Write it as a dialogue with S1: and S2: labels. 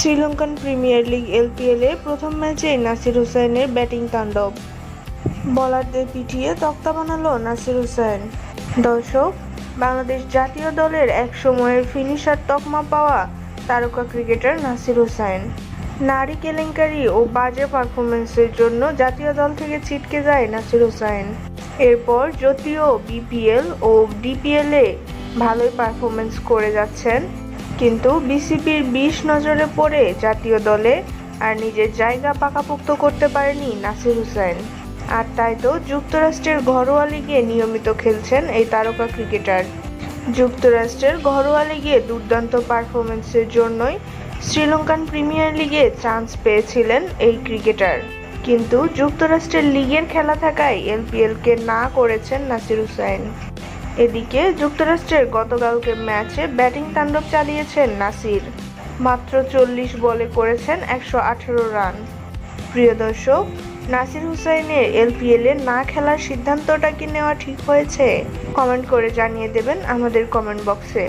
S1: Sri Lankan premier league এলপিএলে প্রথম ম্যাচেই নাসির হুসাইনের ব্যাটিং তাণ্ডব। বলারদের পিটিয়ে তক্তা বানালো নাসির হুসাইন দর্শক, বাংলাদেশ জাতীয় দলের এক সময়ের ফিনিশার তকমা পাওয়া তারকা ক্রিকেটার নাসির হুসাইন নারী কেলেঙ্কারি ও বাজে পারফরমেন্সের জন্য জাতীয় দল থেকে ছিটকে যায় নাসির হুসাইন এরপর যদিও বিপিএল ও ডিপিএলে ভালোই পারফরমেন্স করে যাচ্ছেন কিন্তু বিসিবির বিষ নজরে পড়ে জাতীয় দলে আর নিজের জায়গা পাকাপোক্ত করতে পারেনি নাসির হুসাইন। আর তাই তো যুক্তরাষ্ট্রের ঘরোয়া লিগে নিয়মিত খেলছেন এই তারকা ক্রিকেটার। যুক্তরাষ্ট্রের ঘরোয়া লিগে দুর্দান্ত পারফরমেন্সের জন্যই শ্রীলঙ্কান প্রিমিয়ার লিগে চান্স পেয়েছিলেন এই ক্রিকেটার। কিন্তু যুক্তরাষ্ট্রের লিগের খেলা থাকায় এলপিএলকে না করেছেন নাসির হুসাইন। এদিকে যুক্তরাষ্ট্রের গতকালকে ম্যাচে ব্যাটিং তাণ্ডব চালিয়েছেন নাসির। মাত্র চল্লিশ বলে করেছেন একশো আঠেরো রান। প্রিয় দর্শক, নাসির হুসাইনের এলপিএলে না খেলার সিদ্ধান্তটা কি নেওয়া ঠিক হয়েছে? কমেন্ট করে জানিয়ে দেবেন আমাদের কমেন্ট বক্সে।